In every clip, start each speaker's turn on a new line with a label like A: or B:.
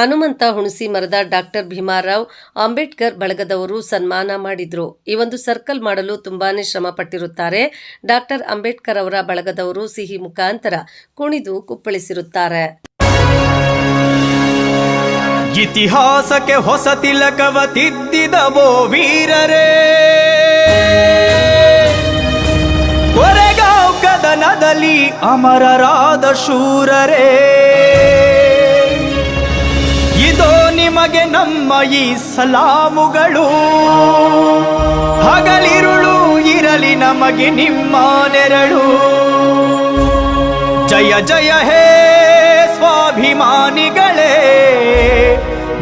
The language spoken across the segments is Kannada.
A: ಹನುಮಂತ ಹುಣಸಿ ಮರದ ಡಾಕ್ಟರ್ ಭೀಮಾರಾವ್ ಅಂಬೇಡ್ಕರ್ ಬಳಗದವರು ಸನ್ಮಾನ ಮಾಡಿದ್ರು. ಈ ಒಂದು ಸರ್ಕಲ್ ಮಾಡಲು ತುಂಬಾನೇ ಶ್ರಮ ಪಟ್ಟಿರುತ್ತಾರೆ. ಡಾಕ್ಟರ್ ಅಂಬೇಡ್ಕರ್ ಅವರ ಬಳಗದವರು ಸಿಹಿ ಮುಖಾಂತರ ಕುಣಿದು ಕುಪ್ಪಳಿಸಿರುತ್ತಾರೆ.
B: ಇತಿಹಾಸಕ್ಕೆ ಹೊಸ ತಿಲಕವ ತಿದ್ದಿದವೋ ವೀರರೇ! ಕೊರೆಗಾಂವ್ ಕದನದಲ್ಲಿ ಅಮರರಾದ ಶೂರರೇ! ನಿಮಗೆ ನಮ್ಮ ಈ ಸಲಾಮುಗಳು. ಹಗಲಿರುಳು ಇರಲಿ ನಮಗೆ ನಿಮ್ಮ ನೆರಳು. ಜಯ ಜಯ ಹೇ ಸ್ವಾಭಿಮಾನಿಗಳೇ.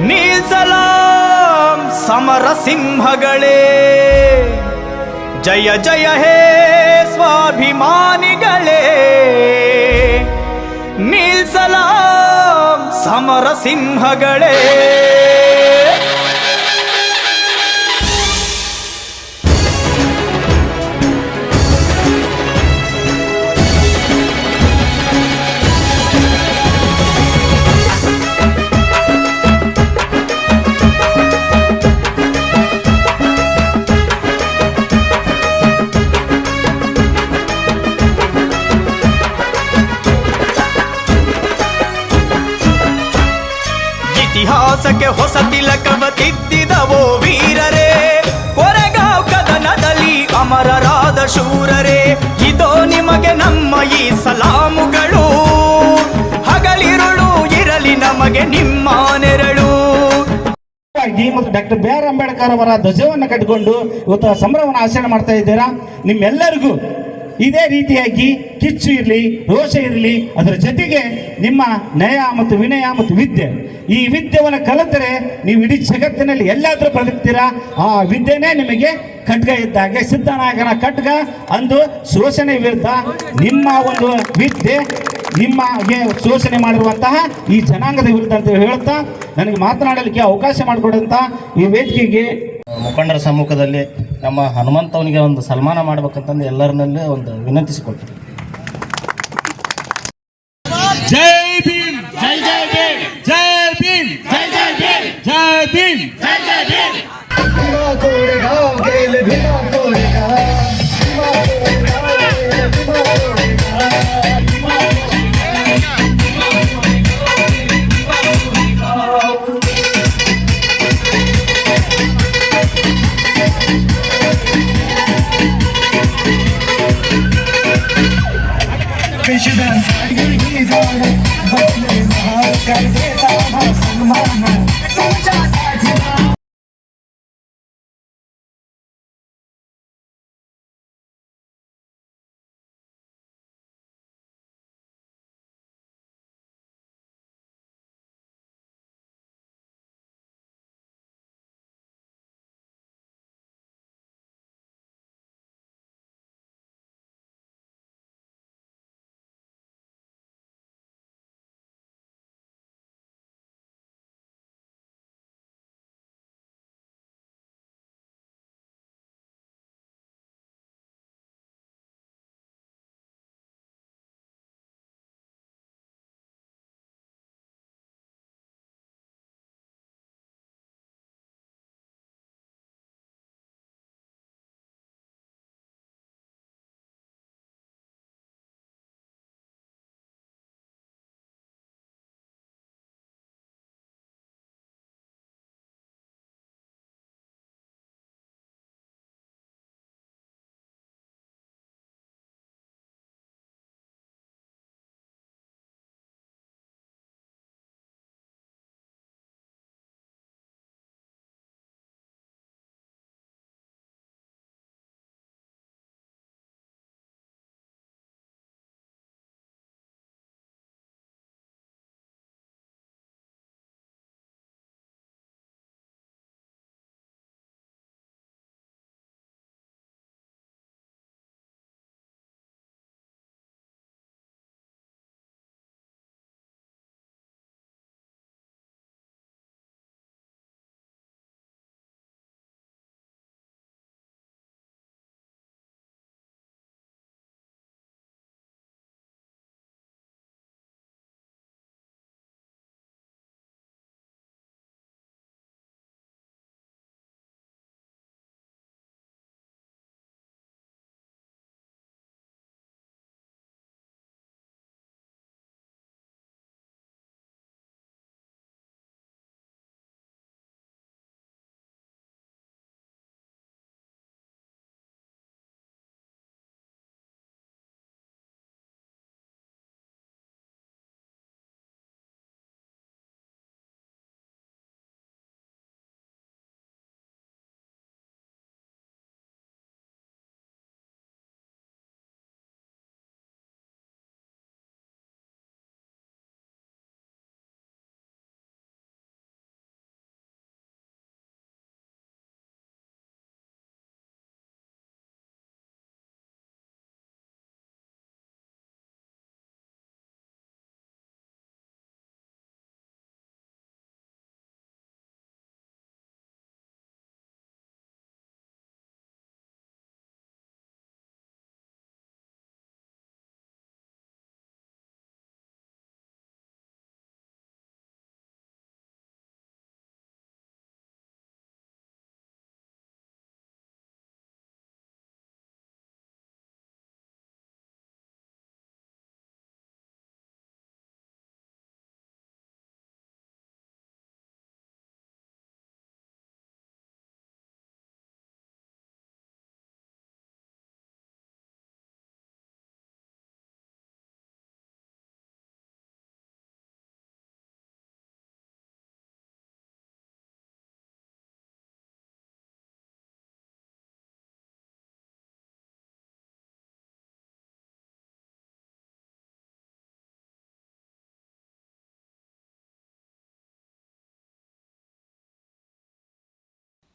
B: ನೀಲ್ಸಲಾಂ ಸಮರ ಸಿಂಹಗಳೇ ಜಯ ಜಯ ಹೇ ಸ್ವಾಭಿಮಾನಿಗಳೇ. ಸಮರ ಶೂರರೇ ಇದೋ ನಿಮಗೆ ನಮ್ಮ ಈ ಸಲಾಮುಗಳು. ಹಗಲಿರುಳು ಇರಲಿ ನಮಗೆ ನಿಮ್ಮ ನೆರಳು.
C: ಮತ್ತು ಡಾಕ್ಟರ್ ಬಿ ಆರ್ ಅಂಬೇಡ್ಕರ್ ಅವರ ಧ್ವಜವನ್ನು ಕಟ್ಟಿಕೊಂಡು ಇವತ್ತು ಸಂಭ್ರಮವನ್ನು ಆಚರಣೆ ಮಾಡ್ತಾ ಇದ್ದೀರಾ? ನಿಮ್ಮೆಲ್ಲರಿಗೂ ಇದೇ ರೀತಿಯಾಗಿ ಕಿಚ್ಚು ಇರಲಿ, ರೋಷ ಇರಲಿ, ಅದರ ಜೊತೆಗೆ ನಿಮ್ಮ ನಯ ಮತ್ತು ವಿನಯ ಮತ್ತು ವಿದ್ಯೆ. ಈ ವಿದ್ಯೆಯನ್ನು ಕಲಿತರೆ ನೀವು ಇಡೀ ಜಗತ್ತಿನಲ್ಲಿ ಎಲ್ಲಾದರೂ ಬದುಕ್ತೀರಾ, ಆ ವಿದ್ಯೆನೇ ನಿಮಗೆ ಖಡ್ಗ ಇದ್ದಾಗೆ. ಸಿದ್ಧನಾಗನ ಖಡ್ಗ ಅಂದು ಶೋಷಣೆ ವಿರುದ್ಧ ನಿಮ್ಮ ಒಂದು ವಿದ್ಯೆ ನಿಮ್ಮಗೆ ಶೋಷಣೆ ಮಾಡಿರುವಂತಹ ಈ ಜನಾಂಗದ ವಿರುದ್ಧ ಅಂತ ಹೇಳುತ್ತಾ ನನಗೆ ಮಾತನಾಡಲಿಕ್ಕೆ ಅವಕಾಶ ಮಾಡಿಕೊಡುವಂಥ ಈ ವೇದಿಕೆಗೆ
D: ಮುಖಂಡರ ಸಮ್ಮುಖದಲ್ಲಿ ನಮ್ಮ ಹನುಮಂತವನಿಗೆ ಒಂದು ಸನ್ಮಾನ ಮಾಡ್ಬೇಕಂತಂದು ಎಲ್ಲರನ್ನಲ್ಲೇ ಒಂದು ವಿನಂತಿಸಿಕೊಟ್ಟು
E: ಜೈ Köşeden gül
F: gidiyorum